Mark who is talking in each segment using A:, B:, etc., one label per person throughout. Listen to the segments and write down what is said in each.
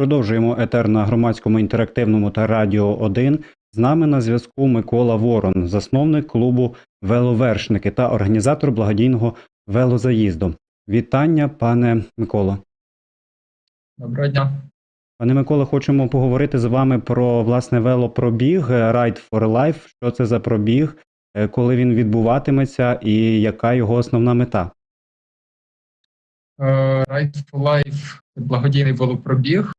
A: Продовжуємо етер на громадському інтерактивному та радіо 1. З нами на зв'язку Микола Ворон, засновник клубу Веловершники та організатор благодійного велозаїзду. Вітання, пане Миколо.
B: Доброго дня.
A: Пане Миколо, хочемо поговорити з вами про власне велопробіг Ride for Life. Що це за пробіг, е, коли він відбуватиметься і яка його основна мета?
B: Е, Right for Life благодійний велопробіг.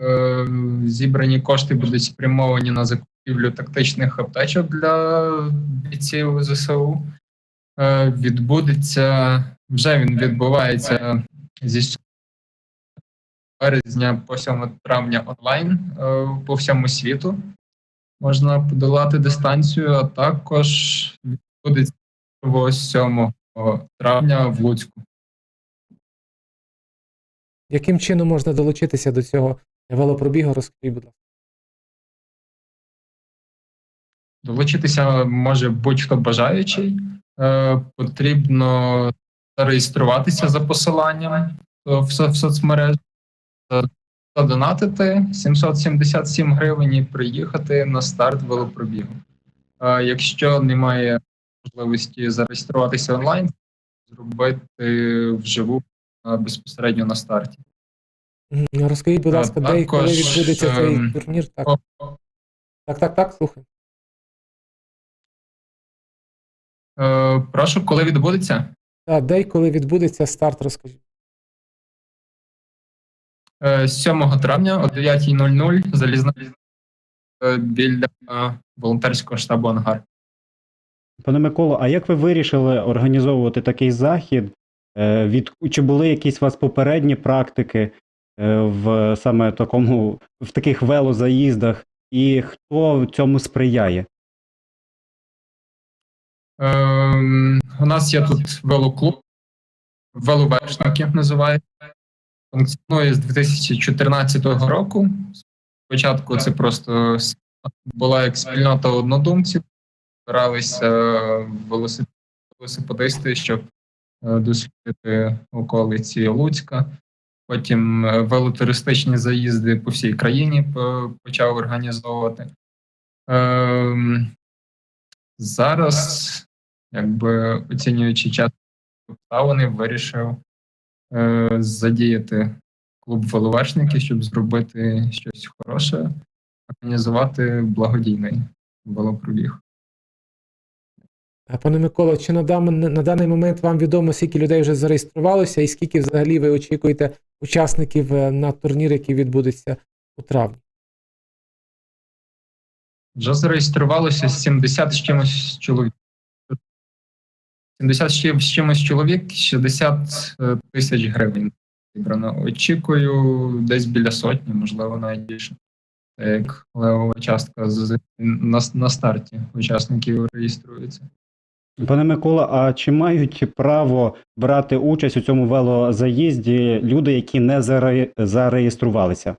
B: Е, Зібрані кошти будуть спрямовані на закупівлю тактичних аптечок для бійців ЗСУ. Е, Відбудеться вже він відбувається зі березня по 7 травня онлайн по всьому світу. Можна подолати дистанцію, а також відбудеться 7 травня в Луцьку.
C: Яким чином можна долучитися до цього велопробігу? Розкажіть, будь ласка.
B: Долучитися може будь-хто бажаючий. Е, потрібно зареєструватися за посиланням в, со- в соцмережі, е, задонатити 777 гривень і приїхати на старт велопробігу. Е, якщо немає можливості зареєструватися онлайн, зробити вживу безпосередньо на старті.
C: Мгм. Розкажіть, будь
B: А
C: ласка, де і коли відбудеться цей
B: ем,
C: турнір? Так, так, так, так, слухай.
B: е, прошу, коли відбудеться?
C: Так, де і коли відбудеться старт, розкажіть.
B: Е, 7 травня о 9.00 залізна е, біля е, волонтерського штабу Ангар.
A: Пане Миколо, а як ви вирішили організовувати такий захід? Е, Від чи були якісь у вас попередні практики е, в саме такому в таких велозаїздах, і хто цьому сприяє?
B: Ем, у нас є тут велоклуб, веловершники називається. Функціонує з 2014 року. Спочатку це просто була як спільнота однодумців, збиралися велосипедисти, щоб е, дослідити околиці Луцька. Потім е, велотуристичні заїзди по всій країні почав організовувати. Ем, Зараз, якби оцінюючи час обставини, вирішив е, задіяти клуб веловершників, щоб зробити щось хороше, організувати благодійний велопробіг.
C: А, Пане Миколо, чи на, на даний момент вам відомо, скільки людей вже зареєструвалося, і скільки взагалі ви очікуєте учасників е, на турнір, який відбудеться у травні?
B: Вже зареєструвалося 70 з чимось чоловік. 70 з чимось чоловік, 60 е, тисяч гривень зібрано. Очікую десь біля сотні, можливо, навіть більше. Як левова частка на, на старті учасників реєструється.
A: Пане Микола, а чи мають право брати участь у цьому велозаїзді люди, які не заре- зареєструвалися?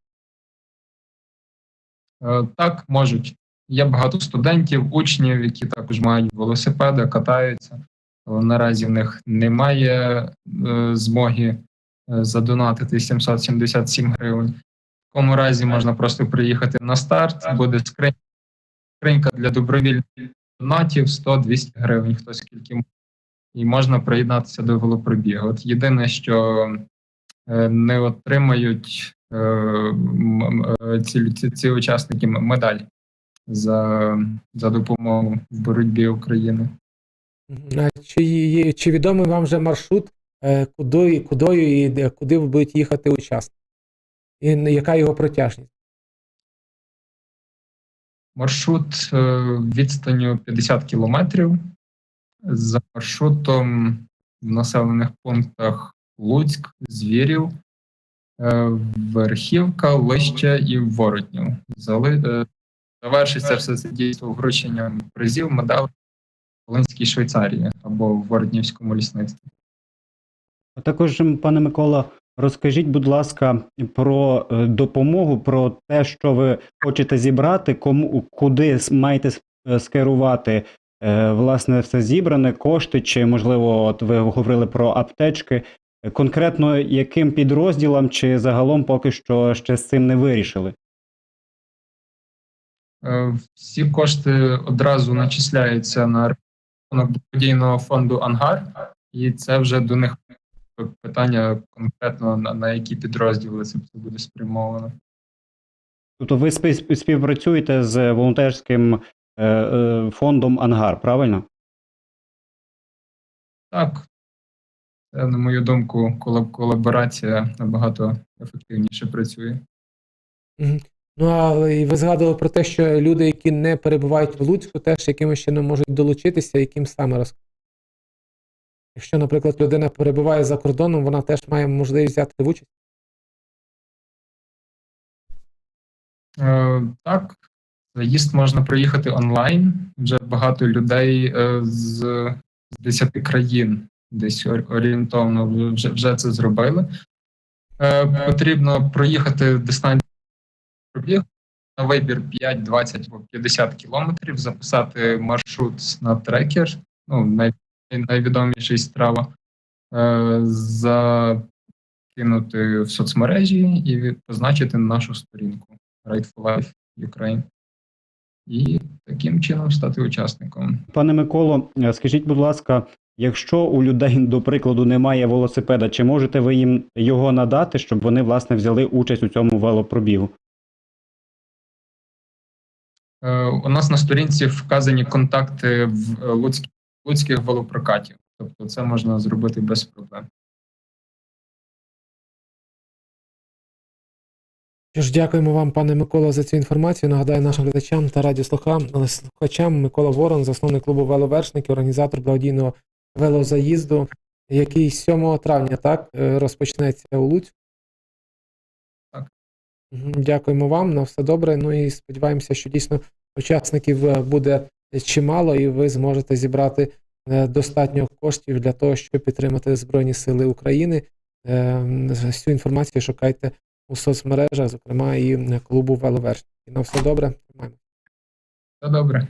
B: Е, Так, можуть. Є багато студентів, учнів, які також мають велосипеди, катаються. Але наразі в них немає е, змоги е, задонатити 777 гривень. В такому разі можна просто приїхати на старт, буде скринька для добровільних донатів 100-200 гривень, хто скільки. І можна приєднатися до велопробігу. От єдине, що е, не отримають е, е, ці, ці, ці учасники медаль за, за допомогу в боротьбі України.
C: Чи, чи відомий вам вже маршрут, куди, кудою і куди ви будете їхати учасники? І яка його протяжність?
B: Маршрут е, відстанню 50 кілометрів. За маршрутом в населених пунктах Луцьк, Звірів, е, Верхівка, Лище і Воротнів. Е, Завершиться все це дійство врученням призів медалей в Волинській Швейцарії або в Воротнівському лісництві.
A: А також, пане Микола, розкажіть, будь ласка, про е, допомогу, про те, що ви хочете зібрати, кому куди маєте е, скерувати е, власне все зібране, кошти, чи можливо, от ви говорили про аптечки. Конкретно яким підрозділам чи загалом поки що ще з цим не вирішили?
B: Всі кошти одразу начисляються на рахунок благодійного фонду Ангар, і це вже до них питання конкретно на, на які підрозділи це буде спрямовано.
A: Тобто ви співпрацюєте з волонтерським е, е, фондом Ангар, правильно?
B: Так, це, на мою думку, колаб- колаборація набагато ефективніше працює.
C: Ну, і ви згадували про те, що люди, які не перебувають в Луцьку, теж якимось чином можуть долучитися, яким саме розкажете? Якщо, наприклад, людина перебуває за кордоном, вона теж має можливість взяти в участь.
B: Е, так, заїзд можна проїхати онлайн. Вже багато людей е, з 10 країн десь орієнтовно вже, вже це зробили. Е, потрібно проїхати дистанцію пробіг на вибір 5, 20 або 50 кілометрів, записати маршрут на трекер, ну, най, найвідоміший страва, е, закинути в соцмережі і позначити нашу сторінку. Right for Life Ukraine. І таким чином стати учасником.
A: Пане Миколо, е, скажіть, будь ласка, якщо у людей, до прикладу, немає велосипеда, чи можете ви їм його надати, щоб вони власне взяли участь у цьому велопробігу?
B: Е, У нас на сторінці вказані контакти в е, луцьких, велопрокатів. Тобто це можна зробити без проблем.
C: Що ж, дякуємо вам, пане Микола, за цю інформацію. Нагадаю нашим глядачам та радіослухачам слухачам Микола Ворон, засновник клубу веловершників, організатор благодійного велозаїзду, який 7 травня так е, розпочнеться у Луцьку.
B: Так.
C: Дякуємо вам, на все добре. Ну і сподіваємося, що дійсно учасників е, буде чимало, і ви зможете зібрати е, достатньо коштів для того, щоб підтримати Збройні Сили України. Е, Всю інформацію шукайте у соцмережах, зокрема і клубу веловершників. На все добре.
B: Все добре.